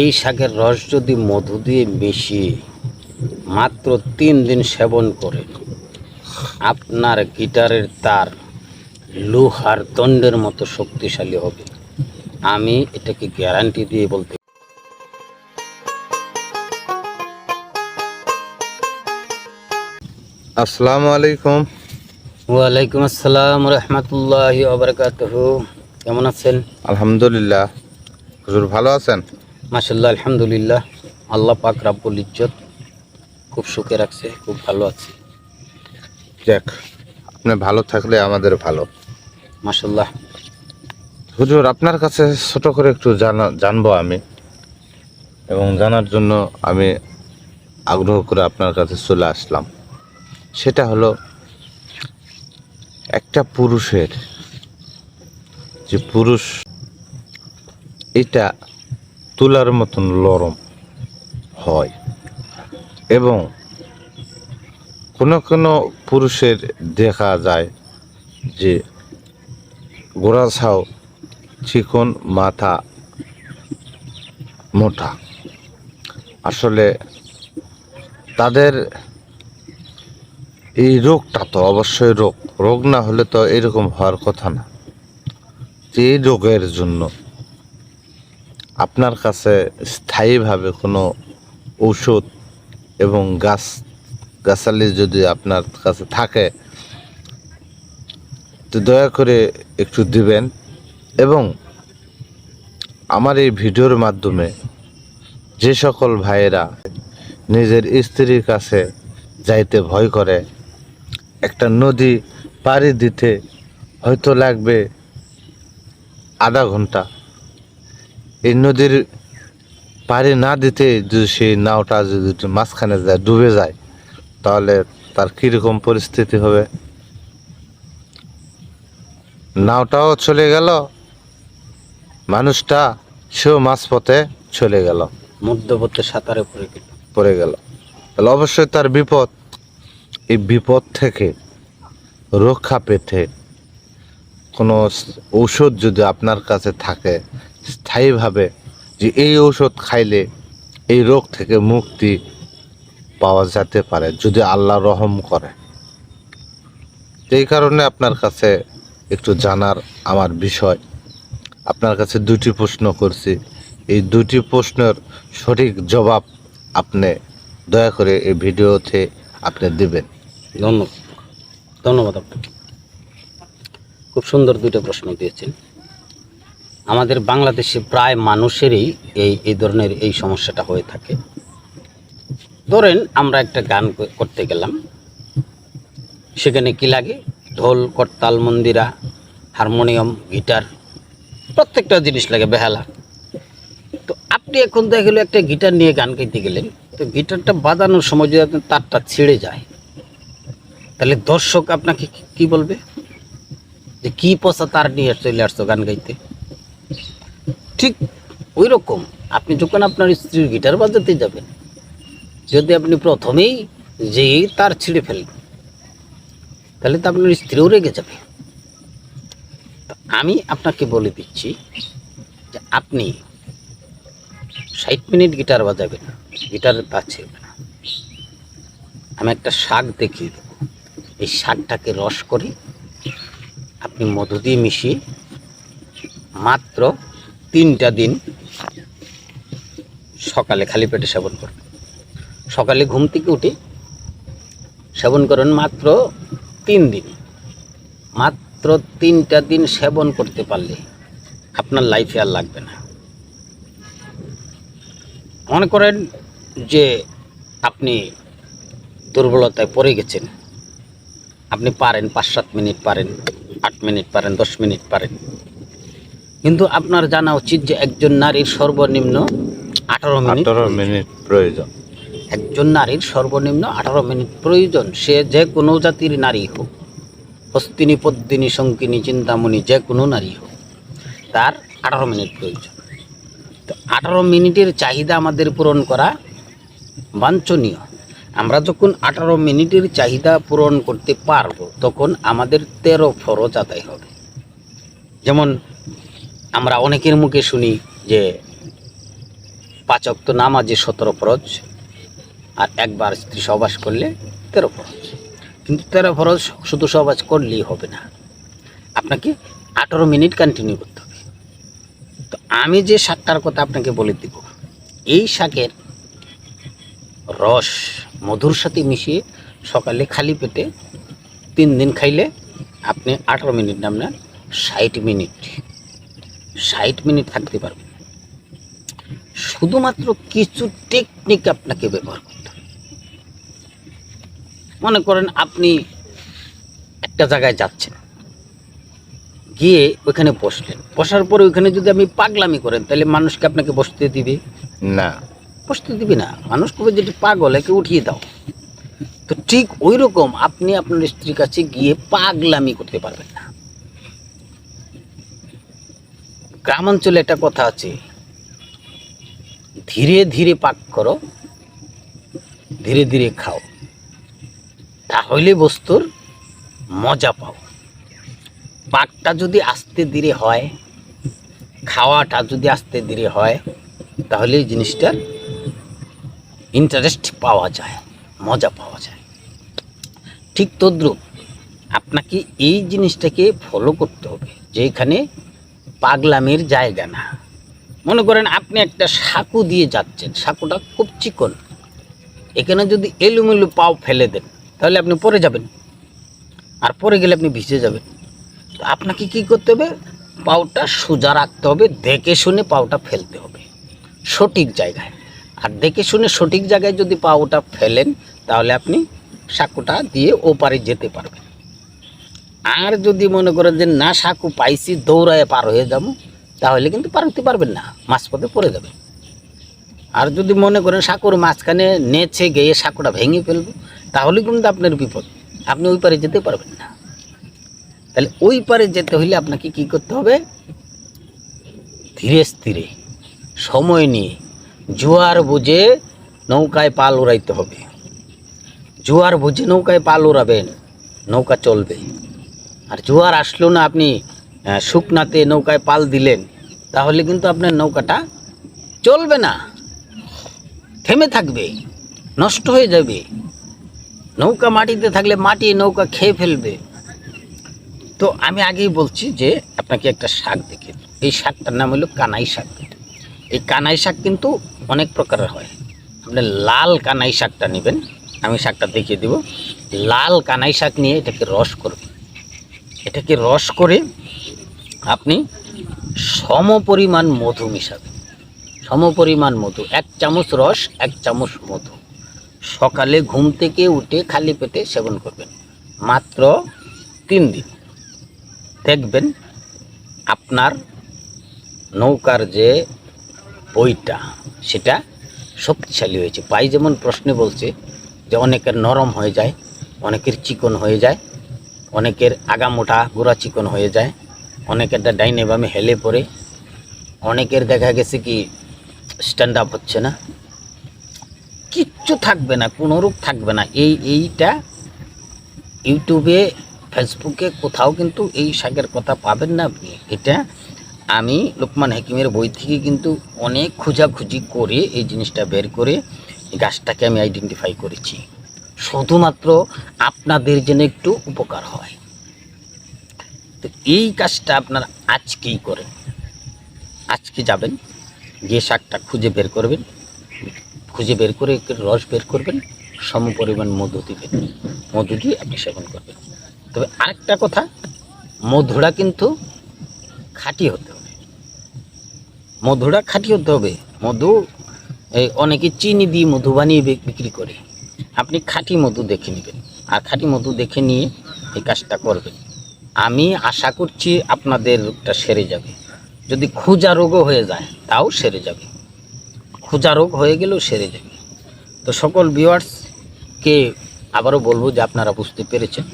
এই শাকের রস যদি মধু দিয়ে মিশিয়ে মাত্র তিন দিন সেবন করেন আপনার গিটারের তার লোহার দণ্ডের মতো শক্তিশালী হবে। আমি এটাকে গ্যারান্টি দিয়ে বলতে আসসালামু আলাইকুম। ওয়ালাইকুম আসসালাম রহমতুল্লাহ আবরকাতহ কেমন আছেন? আলহামদুলিল্লাহ। হুজুর ভালো আছেন? মাসাল্লাহ আলহামদুলিল্লাহ। আল্লাহ পাক রাব্বুল ইজ্জত খুব সুখে রাখছে খুব ভালো আছে। যাক আপনি ভালো থাকলে আমাদের ভালো। মাসাল্লাহ হুজুর আপনার কাছে ছোট করে একটু জানা জানব আমি। এবং জানার জন্য আমি আগ্রহ করে আপনার কাছে চলে আসলাম। সেটা হলো একটা পুরুষের যে পুরুষ এটা তুলার মতন লরম হয়। এবং কোনো কোনো পুরুষের দেখা যায় যে গোড়া ছাও চিকন, মাথা মোটা। আসলে তাদের এই রোগটা তো অবশ্যই রোগ। রোগ না হলে তো এরকম হওয়ার কথা না। এই রোগের জন্য আপনার কাছে স্থায়ীভাবে কোনো ঔষধ এবং গাছ, গাছালি যদি আপনার কাছে থাকে, তো দয়া করে একটু দিবেন। এবং আমার এই ভিডিওর মাধ্যমে যে সকল ভাইয়েরা নিজের স্ত্রীর কাছে যাইতে ভয় করে, একটা নদী পাড়ি দিতে হয়তো লাগবে আধা ঘণ্টা। এই নদীর পাড়ি না দিতে যদি সেই নাওটা যদি মাঝখানে যায় ডুবে যায় তাহলে তার কীরকম পরিস্থিতি হবে? নাওটাও চলে গেল মানুষটা সেও মাঝপথে চলে গেল। মধ্যবর্তী সাঁতারে পড়ে গেল। পড়ে গেল। তাহলে অবশ্যই তার বিপদ এই বিপদ থেকে রক্ষা পেতে কোনো ঔষধ যদি আপনার কাছে থাকে স্থায়ীভাবে যে এই ঔষধ খাইলে এই রোগ থেকে মুক্তি পাওয়া যেতে পারে যদি আল্লাহ রহম করে। এই কারণে আপনার কাছে একটু জানার আমার বিষয়। আপনার কাছে দুটি প্রশ্ন করছি। এই দুটি প্রশ্নের সঠিক জবাব আপনি দয়া করে এই ভিডিওতে আপনি দেবেন। ধন্যবাদ। ধন্যবাদ আপনাকে। খুব সুন্দর দুটো প্রশ্ন দিয়েছেন। আমাদের বাংলাদেশে প্রায় মানুষেরই এই এই ধরনের এই সমস্যাটা হয়ে থাকে। ধরেন আমরা একটা গান করতে গেলাম। সেখানে কি লাগে? ঢোল, করতাল, মন্দিরা, হারমোনিয়াম, গিটার, প্রত্যেকটা জিনিস লাগে, বেহালা। তো আপনি এখন দেখা গেলো একটা গিটার নিয়ে গান গাইতে গেলেন। তো গিটারটা বাজানোর সময় যদি আপনার তারটা ছিঁড়ে যায়, তাহলে দর্শক আপনাকে কি- বলবে? যে কি পচা তার নিয়ে চলে আসছো গান গাইতে? ঠিক ওই রকম আপনি যখন আপনার স্ত্রীর গিটার বাজাতে যাবেন, যদি আপনি প্রথমেই যেই তার ছিঁড়ে ফেলবেন তাহলে তো আপনার স্ত্রীও রেগে যাবে। আমি আপনাকে বলে দিচ্ছি যে আপনি ষাট মিনিট গিটার বাজাবেন তার ছিঁড়বে না। আমি একটা শাক দেখিয়ে দেবো। এই শাকটাকে রস করে আপনি মধু দিয়ে মিশিয়ে মাত্র তিনটা দিন সকালে খালি পেটে সেবন করবেন সকালে ঘুম থেকে উঠে সেবন করেন মাত্র তিন দিন। মাত্র তিনটা দিন সেবন করতে পারলে আপনার লাইফে আর লাগবে না। মনে করেন যে আপনি দুর্বলতায় পড়ে গেছেন। আপনি পারেন পাঁচ সাত মিনিট পারেন, আট মিনিট পারেন, দশ মিনিট পারেন। কিন্তু আপনার জানা উচিত যে একজন নারীর সর্বনিম্ন আঠারো মিনিট আঠারো মিনিট প্রয়োজন। একজন নারীর সর্বনিম্ন আঠারো মিনিট প্রয়োজন। সে যে কোনো জাতির নারী হোক হস্তিনী পদ্মিনী শঙ্কিনী চিন্তামণি যে কোনো নারী হোক তার আঠারো মিনিট প্রয়োজন। তো আঠারো মিনিটের চাহিদা আমাদের পূরণ করা বাঞ্ছনীয়। আমরা যখন আঠারো মিনিটের চাহিদা পূরণ করতে পারব তখন আমাদের তেরো ফরজ আদায় হবে। যেমন আমরা অনেকের মুখে শুনি যে পাঁচ অক্ত নামাজে সতেরো ফরজ আর একবার স্ত্রী সহবাস করলে তেরো ফরজ। কিন্তু তেরো ফরজ শুধু সহবাস করলেই হবে না। আপনাকে আঠেরো মিনিট কন্টিনিউ করতে হবে। তো আমি যে শাকটার কথা আপনাকে বলে দিব, এই শাকের রস মধুর সাথে মিশিয়ে সকালে খালি পেটে তিন দিন খাইলে আপনি আঠারো মিনিট নাম না ষাট মিনিট ষাট মিনিট থাকতে পারবেন শুধুমাত্র কিছু টেকনিক আপনাকে ব্যবহার করতে হবে। মনে করেন আপনি একটা জায়গায় যাচ্ছেন। গিয়ে ওইখানে বসলেন। বসার পরে ওইখানে যদি আপনি পাগলামি করেন তাহলে মানুষকে আপনাকে বসতে দিবে? না। বসতে দিবি না। মানুষ কবে যেটি পাগল একে উঠিয়ে দাও। তো ঠিক ওই রকম আপনি আপনার স্ত্রীর কাছে গিয়ে পাগলামি করতে পারবেন না। গ্রামাঞ্চলে একটা কথা আছে। ধীরে ধীরে পাক করো, ধীরে ধীরে খাও। তাহলে বস্তুর মজা পাও। পাকটা যদি আস্তে ধীরে হয়, খাওয়াটা যদি আস্তে ধীরে হয়, তাহলে এই জিনিসটার ইন্টারেস্ট পাওয়া যায়, মজা পাওয়া যায়। ঠিক তদ্রুপ আপনাকে এই জিনিসটাকে ফলো করতে হবে যে এখানে পাগলামের জায়গা না। মনে করেন আপনি একটা সাঁকু দিয়ে যাচ্ছেন, সাঁকুটা খুব চিকন। এখানে যদি এলুমেলু পাও ফেলে দেন, তাহলে আপনি পরে যাবেন। আর পরে গেলে আপনি ভিজে যাবেন। তো আপনাকে কি করতে হবে? পাওটা সোজা রাখতে হবে, দেখে শুনে পাওটা ফেলতে হবে। সঠিক জায়গায়। আর দেখে শুনে সঠিক জায়গায় যদি পাওটা ফেলেন, তাহলে আপনি সাঁকুটা দিয়ে ওপারে যেতে পারবেন। আর যদি মনে করেন যে না সাঁকু পাইছি, দৌড়ায় পার হয়ে যাব, তাহলে কিন্তু পার হতে পারবেন না মাঝপথে পড়ে যাবে। আর যদি মনে করেন সাঁকুর মাঝখানে নেচে গিয়ে সাঁকুটা ভেঙে ফেলব, তাহলে কিন্তু আপনার বিপদ। আপনি ওই পারে যেতে পারবেন না। তাহলে ওই পারে যেতে হলে আপনাকে কি করতে হবে? ধীরে স্থিরে, সময় নিয়ে জোয়ার বুঝে নৌকায় পাল উড়াইতে হবে। জোয়ার বুঝে নৌকায় পাল উড়াবেন, নৌকা চলবে। আর জোয়ার আসলো না আপনি শুকনাতে নৌকায় পাল দিলেন, তাহলে কিন্তু আপনার নৌকাটা চলবে না। থেমে থাকবে, নষ্ট হয়ে যাবে। নৌকা মাটিতে থাকলে মাটি নৌকা খেয়ে ফেলবে। তো আমি আগেই বলছি যে, আপনাকে একটা শাক দেখে এই শাকটার নাম হলো কানাই শাক। এই কানাই শাক কিন্তু অনেক প্রকারের হয়। আপনি লাল কানাই শাকটা নেবেন, আমি শাকটা দেখিয়ে দিব। লাল কানাই শাক নিয়ে এটাকে রস করবেন এটাকে রস করে আপনি সমপরিমাণ মধু মিশাবেন। সমপরিমাণ মধু, এক চামচ রস, এক চামচ মধু। সকালে ঘুম থেকে উঠে খালি পেটে সেবন করবেন। মাত্র তিন দিন। দেখবেন আপনার নৌকার যে বইটা, সেটা শক্তিশালী হয়েছে। পাই যেমন প্রশ্নে বলছে যে, অনেকের নরম হয়ে যায়, অনেকের চিকন হয়ে যায়। অনেকের আগামোটা গোড়া চিকন হয়ে যায়, অনেকেরটা ডাইনে বামে হেলে পড়ে, অনেকের দেখা গেছে কি স্ট্যান্ড আপ হচ্ছে না। কিচ্ছু থাকবে না কোনো রূপ থাকবে না। এই, এইটা ইউটিউবে, ফেসবুকে কোথাও কিন্তু এই শাকের কথা পাবেন না আপনি। এটা আমি লোকমান হাকিমের বই থেকে কিন্তু অনেক খোঁজাখুঁজি করে এই জিনিসটা বের করে গাছটাকে আমি আইডেন্টিফাই করেছি। শুধুমাত্র আপনাদের জন্য একটু উপকার হয়। তো এই কাজটা আপনারা আজকেই করেন। আজকে যাবেন গিয়ে শাকটা খুঁজে বের করবেন, খুঁজে বের করে রস বের করবেন সম পরিমাণ মধু দিবেন। মধু দিয়ে আপনি সেবন করবেন। তবে আরেকটা কথা মধুরা কিন্তু খাঁটি হতে হবে। মধুরা খাঁটি হতে হবে। মধু অনেকে চিনি দিয়ে মধু বানিয়ে বিক্রি করে। আপনি খাঁটি মধু দেখে নেবেন। আর খাঁটি মধু দেখে নিয়ে এই কাজটা করবেন। আমি আশা করছি আপনাদের রোগটা সেরে যাবে। যদি খুজা রোগও হয়ে যায়, তাও সেরে যাবে। খুজা রোগ হয়ে গেলেও সেরে যাবে। তো সকল ভিওয়ার্সকে আবারও বলব যে আপনারা বুঝতে পেরেছেন।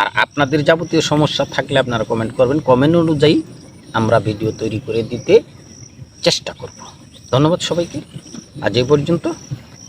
আর আপনাদের যাবতীয় সমস্যা থাকলে আপনারা কমেন্ট করবেন। কমেন্ট অনুযায়ী আমরা ভিডিও তৈরি করে দিতে চেষ্টা করব। ধন্যবাদ সবাইকে। আজ এই পর্যন্ত